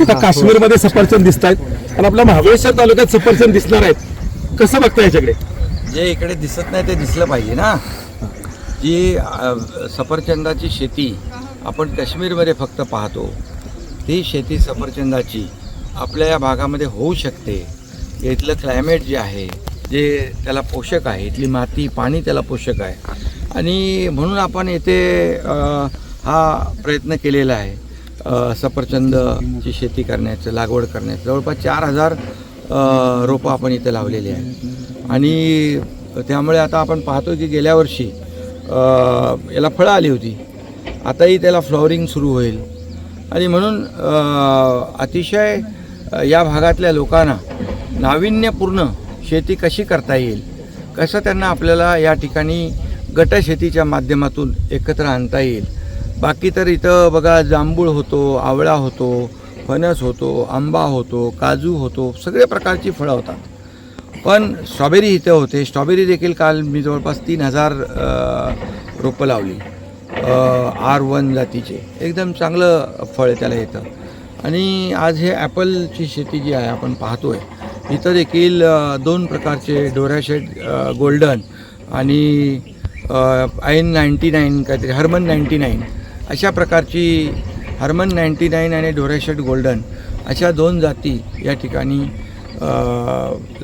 आता काश्मीरमध्ये सफरचंद दिसत आहेत आणि आपल्या महाबळेश्वर तालुक्यात सफरचंद दिसणार आहेत. कसं बघता याच्याकडे? जे इकडे दिसत नाही ते दिसलं पाहिजे ना. जी सफरचंदाची शेती आपण काश्मीरमध्ये फक्त पाहतो ती शेती सफरचंदाची आपल्या या भागामध्ये होऊ शकते. इथलं क्लायमेट जे आहे जे त्याला पोषक आहे इथली माती पाणी त्याला पोषक आहे. आणि म्हणून आपण येथे हा प्रयत्न केलेला आहे. सफरचंदची शेती करण्याचं लागवड करण्याचं. जवळपास चार हजार रोपं आपण इथे लावलेली आहेत. आणि त्यामुळे आता आपण पाहतो की गेल्या वर्षी याला फळं आली होती. आताही त्याला फ्लॉवरिंग सुरू होईल. आणि म्हणून अतिशय या भागातल्या लोकांना नाविन्यपूर्ण शेती कशी करता येईल कसं त्यांना आपल्याला या ठिकाणी गटशेतीच्या माध्यमातून एकत्र आणता येईल बाकी तर इथं बघा जांभूळ होतो आवळा होतो फणस होतो आंबा होतो काजू होतो सगळे प्रकारची फळं होतात. पण स्ट्रॉबेरी इथं होते. स्ट्रॉबेरी देखील काल मी जवळपास तीन हजार रोपं लावली. आर वन जातीचे. एकदम चांगलं फळ त्याला येतं आणि आज हे ॲपलची शेती जी आहे आपण पाहतोय इथं देखील दोन प्रकारचे डोराशेड गोल्डन आणि आयन नाईन्टी नाईन काहीतरी हर्मन नाईन्टी नाईन अशा प्रकारची हर्मन नाईन्टी नाईन आणि डोरेशेट गोल्डन अशा दोन जाती या ठिकाणी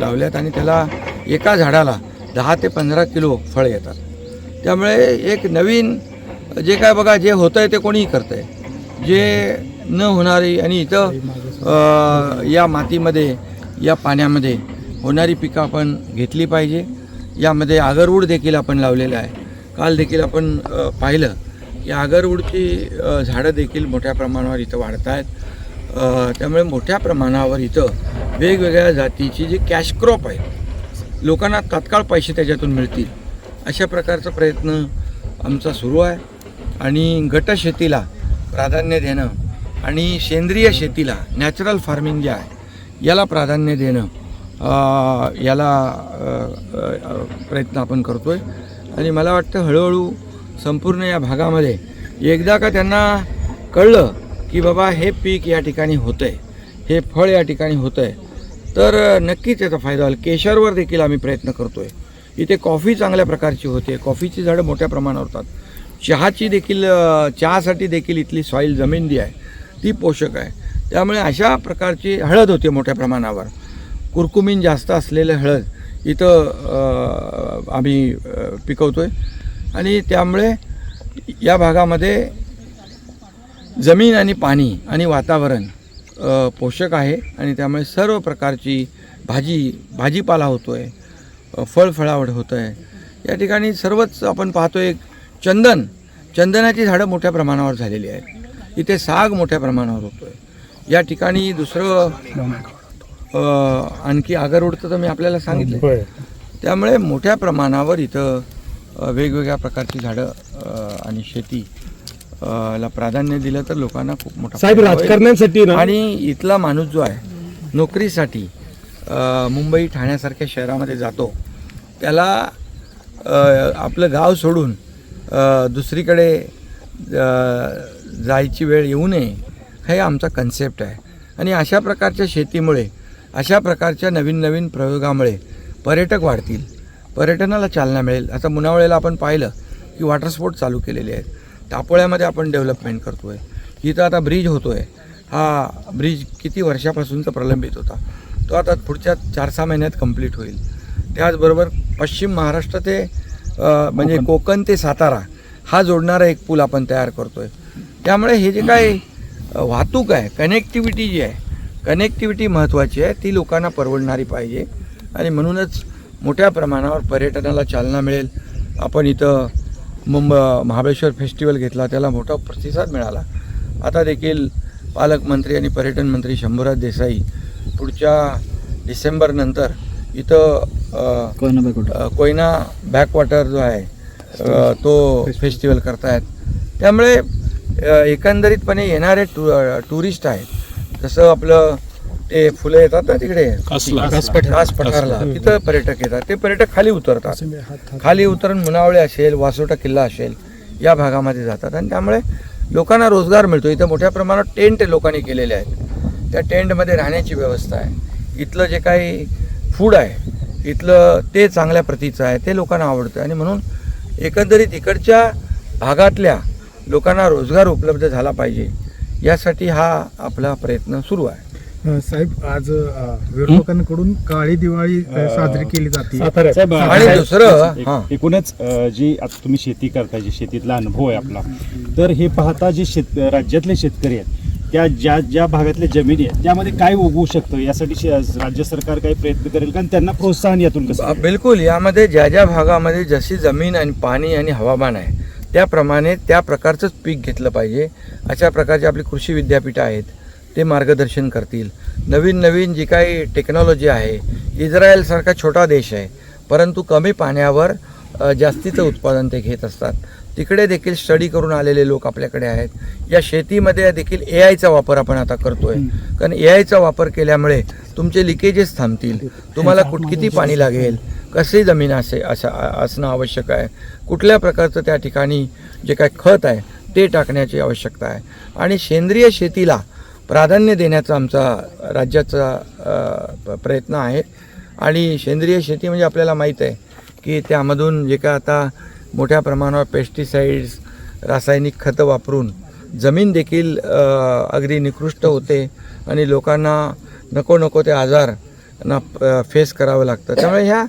लावल्यात आणि त्याला एका झाडाला दहा ते पंधरा किलो फळ येतात. त्यामुळे एक नवीन जे काय बघा जे होतं आहे ते कोणीही करतं आहे जे न होणारी आणि इथं या मातीमध्ये या पाण्यामध्ये होणारी पिकं आपण घेतली पाहिजे. यामध्ये आगरवूड देखील आपण लावलेलं आहे. काल देखील आपण पाहिलं. या आगरवूडची झाडं देखील मोठ्या प्रमाणावर इथं वाढत आहेत त्यामुळे मोठ्या प्रमाणावर इथं वेगवेगळ्या जातीची जी कॅश क्रॉप आहे लोकांना तात्काळ पैसे त्याच्यातून मिळतील अशा प्रकारचा प्रयत्न आमचा सुरू आहे. आणि गटशेतीला प्राधान्य देणं आणि सेंद्रिय शेतीला नॅचरल फार्मिंग जे आहे याला प्राधान्य देणं याला प्रयत्न आपण करतो आहे आणि मला वाटतं हळूहळू संपूर्ण या भागामध्ये एकदा का त्यांना कळलं की बाबा हे पीक या ठिकाणी होतं आहे हे फळ या ठिकाणी होतं आहे तर नक्कीच याचा फायदा होईल. केशरवर देखील आम्ही प्रयत्न करतो आहे इथे कॉफी चांगल्या प्रकारची होते. कॉफीची झाडं मोठ्या प्रमाणावर होतात. चहाची देखील चहासाठी देखील इथली सॉईल जमीन जी आहे. ती पोषक आहे. त्यामुळे अशा प्रकारची हळद होते मोठ्या प्रमाणावर. कुरकुमीन जास्त असलेलं हळद इथं आम्ही पिकवतो आहे आणि त्यामुळे या भागामध्ये जमीन आणि पाणी आणि वातावरण पोषक आहे आणि त्यामुळे सर्व प्रकारची भाजी भाजीपाला होतो आहे फळफळावड होतं आहे या ठिकाणी सर्वच आपण पाहतो एक चंदन चंदनाची झाडं मोठ्या प्रमाणावर झालेली आहेत. इथे साग मोठ्या प्रमाणावर होतो आहे या ठिकाणी दुसरं आणखी आगरवडचं तर मी आपल्याला सांगितलं त्यामुळे मोठ्या प्रमाणावर इथं वेगवेगळ्या प्रकारची झाडं आणि शेती ला प्राधान्य दिलं तर लोकांना खूप मोठा साहेब. राजकारण्यांसाठी आणि इथला माणूस जो आहे नोकरीसाठी मुंबई ठाण्यासारख्या शहरामध्ये जातो त्याला आपलं गाव सोडून दुसरीकडे जायची वेळ येऊ नये हे आमचा कन्सेप्ट आहे. आणि अशा प्रकारच्या शेतीमुळे अशा प्रकारच्या नवीन नवीन प्रयोगामुळे पर्यटक वाढतील. पर्यटनाला चालना मिळेल. आता मुनावळेला आपण पाहिलं की वॉटर स्पोर्ट चालू केलेले आहेत टापोळ्यामध्ये आपण डेव्हलपमेंट करतो आहे इथं आता ब्रिज होतो आहे हा ब्रिज किती वर्षापासूनचा प्रलंबित होता. तो आता पुढच्या चार सहा महिन्यात कंप्लीट होईल. त्याचबरोबर पश्चिम महाराष्ट्र ते म्हणजे कोकण. ते सातारा हा जोडणारा एक पूल आपण तयार करतो आहे त्यामुळे हे जे काय वाहतूक आहे कनेक्टिव्हिटी जी आहे कनेक्टिव्हिटी महत्त्वाची आहे ती लोकांना परवडणारी पाहिजे. आणि म्हणूनच मोठ्या प्रमाणावर पर्यटनाला चालना मिळेल. आपण इथं मुंबई महाबळेश्वर फेस्टिवल घेतला त्याला मोठा प्रतिसाद मिळाला. आता देखील पालकमंत्री आणि पर्यटन मंत्री शंभूराज देसाई पुढच्या डिसेंबरनंतर इथं कोयना बॅकवॉटर. जो आहे तो फेस्टिवल करतायत. त्यामुळे एकंदरीतपणे येणारे टू टुरिस्ट आहेत. जसं आपलं ते फुलं येतात ना तिकडे. कास पठारला तिथं पर्यटक येतात. ते पर्यटक खाली उतरतात. खाली उतरून मुनावळे असेल वासोटा किल्ला असेल या भागामध्ये जातात. आणि त्यामुळे लोकांना रोजगार मिळतो. इथं मोठ्या प्रमाणात टेंट लोकांनी केलेले आहेत. त्या टेंटमध्ये राहण्याची व्यवस्था आहे. इथलं जे काही फूड आहे इथलं ते चांगल्या प्रतीचं आहे. ते लोकांना आवडतं. आणि म्हणून एकंदरीत इकडच्या भागातल्या लोकांना रोजगार उपलब्ध झाला पाहिजे. यासाठी हा आपला प्रयत्न सुरू आहे. साहेब आज विरोधकांकडून काळी दिवाळी साजरी केली जाते. साताऱ्यात. साहेब, आणि साहेब, दुसरं, एक- हां. एकूणच अ, जी आता तुम्ही शेती करताय जी शेतीतला अनुभव आहे आपला तर हे पाहता जे शेत राज्यातले शेतकरी आहेत त्या ज्या ज्या भागातल्या जमिनी आहेत त्यामध्ये काय उगवू शकतं? यासाठी शे- राज्य सरकार काही प्रयत्न करेल का? आणि त्यांना प्रोत्साहन यातून कसं बिलकुल यामध्ये ज्या ज्या भागामध्ये जशी जमीन आणि पाणी आणि हवामान आहे त्याप्रमाणे त्या प्रकारचंच पीक घेतलं पाहिजे. अशा प्रकारची आपली कृषी विद्यापीठं आहेत. ते मार्गदर्शन करतील. नवीन नवीन जी काही टेक्नॉलॉजी आहे इस्रायलसारखा छोटा देश आहे परंतु कमी पाण्यावर जास्तीचं उत्पादन ते घेत असतात. तिकडे देखील स्टडी करून आलेले लोक आपल्याकडे आहेत. या शेतीमध्ये देखील ए आयचा वापर आपण आता करतो आहे कारण ए आयचा वापर केल्यामुळे तुमचे लिकेजेस थांबतील. तुम्हाला कुठ किती पाणी लागेल? कशी जमीन असे असं असणं आवश्यक आहे. कुठल्या प्रकारचं त्या ठिकाणी जे काय खत आहे ते टाकण्याची आवश्यकता आहे. आणि सेंद्रिय शेतीला प्राधान्य देण्याचा आमचा राज्याचा प- प्रयत्न आहे. आणि सेंद्रिय शेती म्हणजे आपल्याला माहीत आहे की त्यामधून जे काय आता मोठ्या प्रमाणावर पेस्टिसाइड्स रासायनिक खतं वापरून जमीन देखील अगदी निकृष्ट होते आणि लोकांना नको नको ते आजार ना फेस करावं लागतं. त्यामुळे ह्या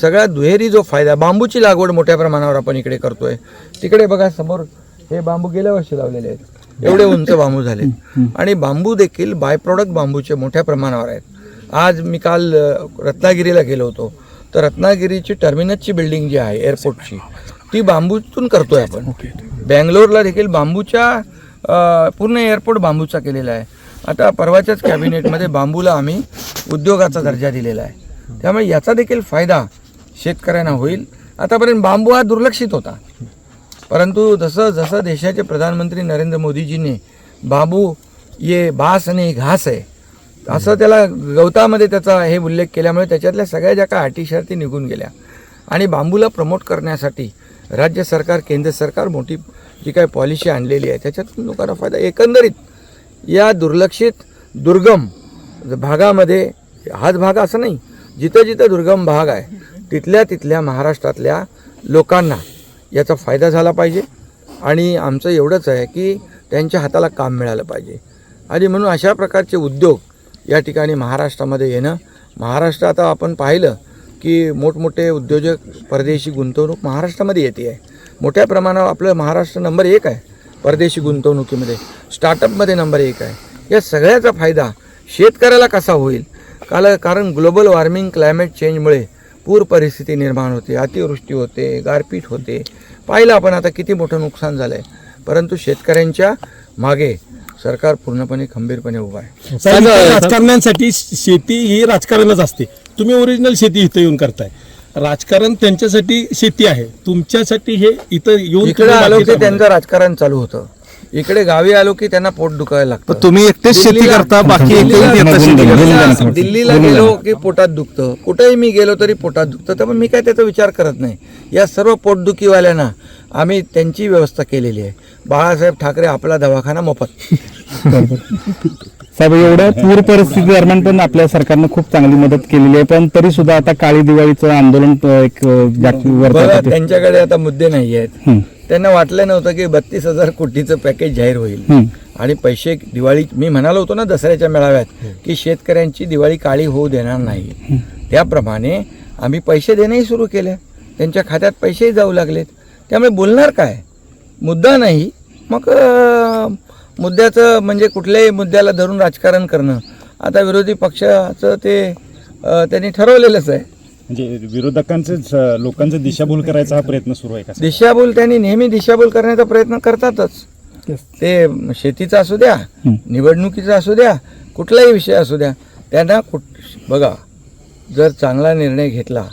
सगळ्या दुहेरी जो फायदा बांबूची लागवड मोठ्या प्रमाणावर आपण इकडे करतोय. तिकडे बघा समोर हे बांबू गेल्या वर्षी लावलेले आहेत. एवढे उंच बांबू झाले आणि बांबू देखील बाय प्रॉडक्ट बांबूचे मोठ्या प्रमाणावर आहेत. आज मी काल रत्नागिरीला गेलो होतो. तर रत्नागिरीची टर्मिनसची बिल्डिंग जी आहे एअरपोर्टची ती बांबूतून करतोय आपण. बँगलोरला देखील बांबूच्या पूर्ण एअरपोर्ट बांबूचा केलेला आहे. आता परवाच्याच कॅबिनेटमध्ये बांबूला आम्ही उद्योगाचा दर्जा दिलेला आहे. त्यामुळे याचा देखील फायदा शेतकऱ्यांना होईल. आतापर्यंत बांबू हा दुर्लक्षित होता. परंतु जसं जसं देशाचे प्रधानमंत्री नरेंद्र मोदीजींनी बांबू ये बास आणि घास आहे असं त्याला गवतामध्ये त्याचा हे उल्लेख केल्यामुळे त्याच्यातल्या सगळ्या ज्या काय अटी शर्ती निघून गेल्या. आणि बांबूला प्रमोट करण्यासाठी राज्य सरकार केंद्र सरकार मोठी जी काही पॉलिसी आणलेली आहे त्याच्यातून लोकांना फायदा. एकंदरीत या दुर्लक्षित दुर्गम भागामध्ये हाच भाग असं नाही जिथं जिथं दुर्गम भाग आहे तिथल्या तिथल्या महाराष्ट्रातल्या लोकांना याचा फायदा झाला पाहिजे. आणि आमचं एवढंच आहे की त्यांच्या हाताला काम मिळालं पाहिजे. आणि म्हणून अशा प्रकारचे उद्योग या ठिकाणी महाराष्ट्रामध्ये येणं महाराष्ट्र आता आपण पाहिलं की मोठमोठे उद्योजक परदेशी गुंतवणूक महाराष्ट्रामध्ये येते आहे. मोठ्या प्रमाणावर आपलं महाराष्ट्र नंबर एक आहे परदेशी गुंतवणुकीमध्ये. स्टार्टअपमध्ये नंबर एक आहे. या सगळ्याचा फायदा शेतकऱ्याला कसा होईल? काल कारण ग्लोबल वॉर्मिंग क्लायमेट चेंजमुळे पूर परिस्थिती निर्माण होते अतिवृष्टी होते गारपीट होते. पाहिलं आपण आता किती मोठं नुकसान झालं आहे परंतु शेतकऱ्यांच्या मागे सरकार पूर्णपणे खंबीरपणे उभं आहे. राजकारण्यांसाठी शेती ही राजकारणच असते. तुम्ही ओरिजिनल शेती इथं येऊन करताय. राजकारण त्यांच्यासाठी शेती आहे. तुमच्यासाठी हे इथं येऊन आलो की त्यांचं राजकारण चालू होतं. इकडे गावी आलो की त्यांना पोट दुखायला लागतं. तुम्ही एकटेच शेती दिल्लीला- करता बाकी दिल्लीला- येता शेती दिल्लीला- करता. दिल्लीला गेलो की पोटात दुखतं. कुठेही मी गेलो तरी पोटात दुखतं. त्यामुळे मी काय त्याचा विचार करत नाही. या सर्व पोटदुखीवाल्यांना आम्ही त्यांची व्यवस्था केलेली आहे. बाळासाहेब ठाकरे आपला दवाखाना मोफत. साहेब एवढ्या पूर परिस्थिती दरम्यान पण आपल्या सरकारनं खूप चांगली मदत केलेली आहे. पण तरी सुद्धा आता काळी दिवाळीचं आंदोलन अ, एक अ, जागतिक बघा वर्तवतात त्यांच्याकडे आता मुद्दे नाही आहेत हं. त्यांना वाटलं नव्हतं की बत्तीस हजार कोटीचं पॅकेज जाहीर होईल. आणि पैसे दिवाळी मी म्हणालो होतो ना दसऱ्याच्या मेळाव्यात की शेतकऱ्यांची दिवाळी काळी होऊ देणार नाही. त्याप्रमाणे आम्ही पैसे देणंही सुरू केले. त्यांच्या खात्यात पैसेही जाऊ लागलेत. त्यामुळे बोलणार काय? मुद्दा नाही. मग मुद्द्याचं म्हणजे कुठल्याही मुद्द्याला धरून राजकारण करणं. आता विरोधी पक्षाचं ते त्यांनी ठरवलेलंच आहे. म्हणजे विरोधकांचे स- लोकांचं दिशाभूल करायचा हा प्रयत्न सुरू आहे का? दिशाभूल त्यांनी नेहमी दिशाभूल करण्याचा प्रयत्न करतातच. ते शेतीचा असू द्या निवडणुकीचा असू द्या कुठलाही विषय असू द्या त्यांना कुठ बघा जर चांगला निर्णय घेतला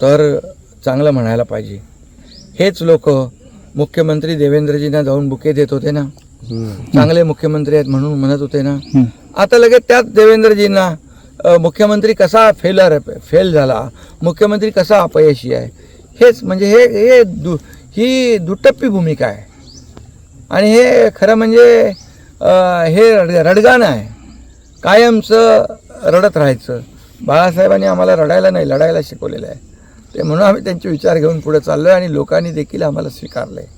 तर चांगलं म्हणायला पाहिजे. हेच लोक मुख्यमंत्री देवेंद्रजींना जाऊन बुके देत होते ना. चांगले मुख्यमंत्री आहेत म्हणून म्हणत होते ना. आता लगेच त्याच देवेंद्रजींना मुख्यमंत्री कसा फेलर फेल झाला मुख्यमंत्री कसा अपयशी आहे हेच म्हणजे हे हे दु ही दुटप्पी भूमिका आहे. आणि हे खरं म्हणजे हे रड- रडगाणं आहे. कायमचं रडत राहायचं. बाळासाहेबांनी आम्हाला रडायला नाही लढायला शिकवलेलं आहे. ते म्हणून आम्ही त्यांचे विचार घेऊन पुढे चाललो आहे आणि लोकांनी देखील आम्हाला स्वीकारलं आहे